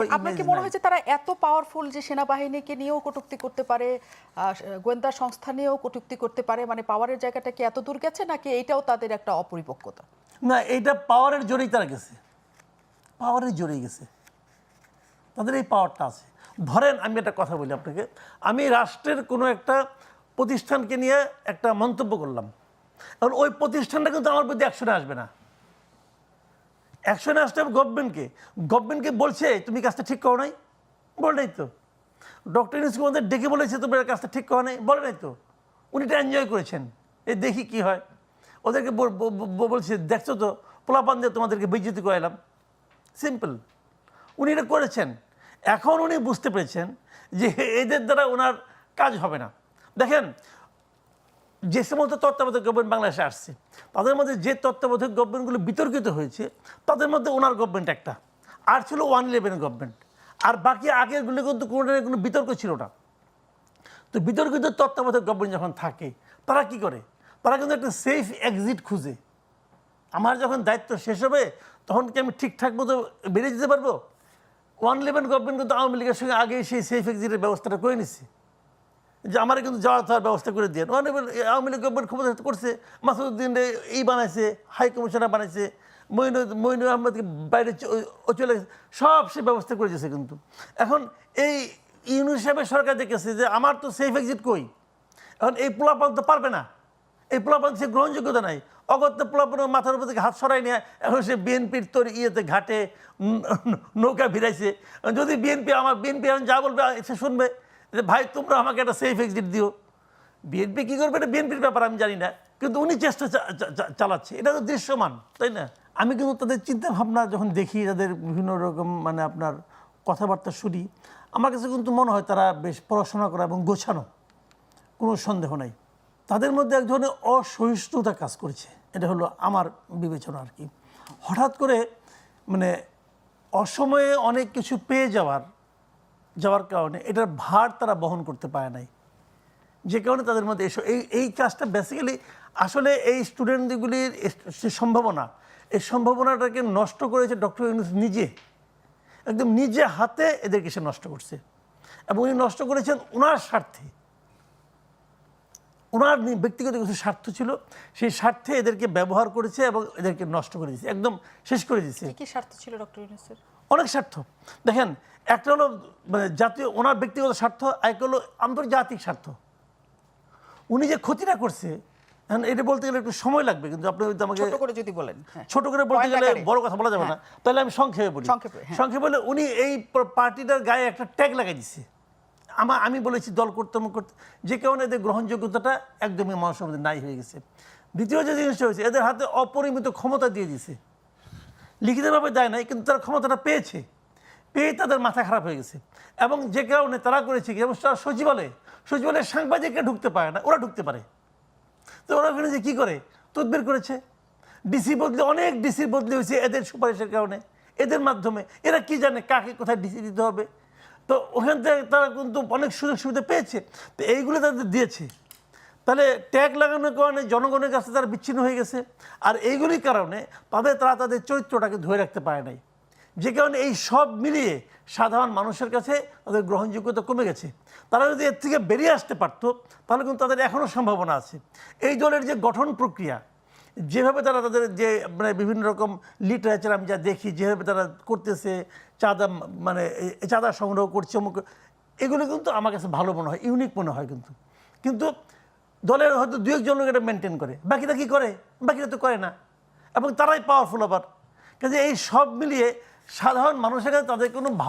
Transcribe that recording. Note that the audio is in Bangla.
আপনার কি মনে। হয় যে তারা এত পাওয়ারফুল যে সেনাবাহিনীকে নিয়েও কটূক্তি করতে পারে গোয়েন্দা সংস্থা নিয়েও কটুক্তি করতে পারে মানে পাওয়ারের জায়গাটা কি এত দূর গেছে নাকি এইটাও তাদের একটা অপরিপক্কতা? না এইটা পাওয়ারের জোরেই তারা গেছে। পাওয়ারের জোরেই গেছে। তাদের এই পাওয়ারটা আছে। ধরেন আমি একটা কথা বলি আপনাকে। আমি রাষ্ট্রের কোনো একটা প্রতিষ্ঠানকে নিয়ে একটা মন্তব্য করলাম। এখন ওই প্রতিষ্ঠানটা কিন্তু আমার প্রতি অ্যাকশনে আসবে না। অ্যাকশনে আসতে হবে গভর্নমেন্টকে গভর্নমেন্টকে বলছে, তুমি কাজটা ঠিক করো নাই? বলে নাই তো। ডক্টর আমাদের ডেকে বলেছে তুমি কাজটা ঠিক করো নাই? বলে নাই তো। উনি এটা এনজয় করেছেন। এই দেখি কি হয়। ওদেরকে বলছে, দেখছ তো, পোলাপান দিয়ে তোমাদেরকে বিজ্যুতি করাইলাম। সিম্পল উনি এটা করেছেন। এখন উনি বুঝতে পেরেছেন যে এদের দ্বারা ওনার কাজ হবে না। দেখেন যে সমস্ত তত্ত্বাবধায়ক গভর্নমেন্ট বাংলাদেশে আসছে, তাদের মধ্যে যে তত্ত্বাবধায়ক গভর্নমেন্টগুলো বিতর্কিত হয়েছে, তাদের মধ্যে ওনার গভর্নমেন্ট একটা। আর ছিল ওয়ান ইলেভেন গভর্নমেন্ট আর বাকি আগেরগুলো কিন্তু কোনো কোনো বিতর্ক ছিল না। তো বিতর্কিত তত্ত্বাবধায়ক গভর্নমেন্ট যখন থাকে, তারা কি করে? তারা কিন্তু একটা সেফ এক্সিট খুঁজে। আমার যখন দায়িত্ব শেষ হবে, তখন কি আমি ঠিকঠাক মতো বেরিয়ে যেতে পারব? ওয়ান ইলেভেন গভর্নমেন্ট কিন্তু আওয়ামী লীগের সঙ্গে আগেই সেই সেফ এক্সিটের ব্যবস্থাটা করে নিচ্ছে যে আমার কিন্তু যাওয়া থাকার ব্যবস্থা করে দিয়ে ওয়ান আওয়ামী লীগ গভর্নমেন্ট ক্ষমতা করছে। মাসুদ্দিন এই বানাইছে হাই কমিশনার বানাইছে মইন মইনুর আহমেদকে বাইরে চলে গেছে। সব সে ব্যবস্থা করে দিয়েছে কিন্তু। এখন এই ইউনুস সাহেবের সরকার দেখেছে যে আমার তো সেফ এক্সিট কই? এখন এই পোলাপান তো পারবে না। এই পোলাপান সে গ্রহণযোগ্যতা নাই। অগত্য পোলাপান মাথার উপর থেকে হাত সরাই নিয়ে, এখন সে বিএনপির তোর ইয়েতে ঘাটে নৌকা ভিড়াইছে। যদি বিএনপি আমার বিএনপি এখন যা বলবে সে শুনবে। যে, ভাই, তোমরা আমাকে একটা সেফ এক্সিট দিও। বিএনপি কী করবে? এটা বিএনপির ব্যাপার, আমি জানি না। কিন্তু উনি চেষ্টা চালাচ্ছে। এটা তো দৃশ্যমান, তাই না? আমি কিন্তু তাদের চিন্তাভাবনা যখন দেখি, তাদের বিভিন্ন রকম মানে আপনার কথাবার্তা শুনি, আমার কাছে কিন্তু মনে হয় তারা বেশ পড়াশোনা করা এবং গোছানো। কোনো সন্দেহ নাই। তাদের মধ্যে এক ধরনের অসহিষ্ণুতা কাজ করেছে। এটা হলো আমার বিবেচনা আর কি। হঠাৎ করে মানে অসময়ে অনেক কিছু পেয়ে যাওয়ার যাওয়ার কারণে এটার ভার তারা বহন করতে পারে নাই। যে কারণে তাদের মধ্যে এসো এই এই কাজটা বেসিক্যালি আসলে এই স্টুডেন্টগুলির সে সম্ভাবনা। এই সম্ভাবনাটাকে নষ্ট করেছে ডক্টর ইউনুস নিজে। একদম নিজে হাতে এদেরকে সে নষ্ট করছে। এবং উনি নষ্ট করেছেন ওনার স্বার্থে। ওনার ব্যক্তিগত কিছু স্বার্থ ছিল, সেই স্বার্থে এদেরকে ব্যবহার করেছে এবং এদেরকে নষ্ট করে দিয়েছে। একদম শেষ করে দিয়েছে। কি স্বার্থ ছিল ডক্টর ইউনুসের অনেক স্বার্থ। দেখেন একটা হলো মানে জাতীয় ওনার ব্যক্তিগত স্বার্থ এক হলো আন্তর্জাতিক স্বার্থ। উনি যে ক্ষতিটা করছে এটা বলতে গেলে একটু সময় লাগবে কিন্তু আপনি হয়তো আমাকে ছোট করে যদি বলেন হ্যাঁ। ছোট করে বলতে গেলে বড় কথা বলা যাবে না। তাহলে আমি সংক্ষেপে বলি। সংক্ষেপে, হ্যাঁ। বলে উনি এই পার্টিটার গায়ে একটা ট্যাগ লাগাই দিছে। আমা আমি বলেছি দল করতে করতে যে কারণে এদের গ্রহণযোগ্যতাটা একদমই মানুষের মধ্যে নাই হয়ে গেছে। দ্বিতীয় যে জিনিসটা হয়েছে এদের হাতে অপরিমিত ক্ষমতা দিয়ে দিছে। লিখিতভাবে দেয় নাই, কিন্তু তারা ক্ষমতাটা পেয়েছে। পেয়ে তাদের মাথা খারাপ হয়ে গেছে। এবং যে কারণে তারা করেছে কি, যেমন তারা সচিবালয়ে সচিবালয়ে সাংবাদিকরা ঢুকতে পারে না, ওরা ঢুকতে পারে। তো ওরা ওখানে যে কী করে? তদবির করেছে। ডিসি বদলে, অনেক ডিসি বদলে হয়েছে এদের সুপারিশের কারণে, এদের মাধ্যমে। এরা কি জানে কাকে কোথায় ডিসি দিতে হবে? তো ওখান থেকে তারা কিন্তু অনেক সুযোগ সুবিধা পেয়েছে। তো এইগুলো তাদের দিয়েছে। তাহলে ট্যাগ লাগানোর কারণে জনগণের কাছে তারা বিচ্ছিন্ন হয়ে গেছে। আর এইগুলির কারণে তাদের, তারা তাদের চরিত্রটাকে ধরে রাখতে পারে নাই। যে কারণে এই সব মিলিয়ে সাধারণ মানুষের কাছে তাদের গ্রহণযোগ্যতা কমে গেছে। তারা যদি এর থেকে বেরিয়ে আসতে পারতো, তাহলে কিন্তু তাদের এখনও সম্ভাবনা আছে। এই দলের যে গঠন প্রক্রিয়া, যেভাবে তারা তাদের যে মানে বিভিন্ন রকম লিটারেচার আমি যা দেখি, যেভাবে তারা করতেছে, চাঁদা মানে চাঁদা সংগ্রহ করছে এগুলো কিন্তু আমার কাছে ভালো মনে হয় ইউনিক মনে হয় কিন্তু। কিন্তু দলের হয়তো দু একজন লোক এটা মেনটেন করে। বাকিরা কি করে? বাকিরা তো করে না। এবং তারাই পাওয়ারফুল আবার কাজে এই সব মিলিয়ে সাধারণ মানুষের কাছে তাদের কোনো ভালো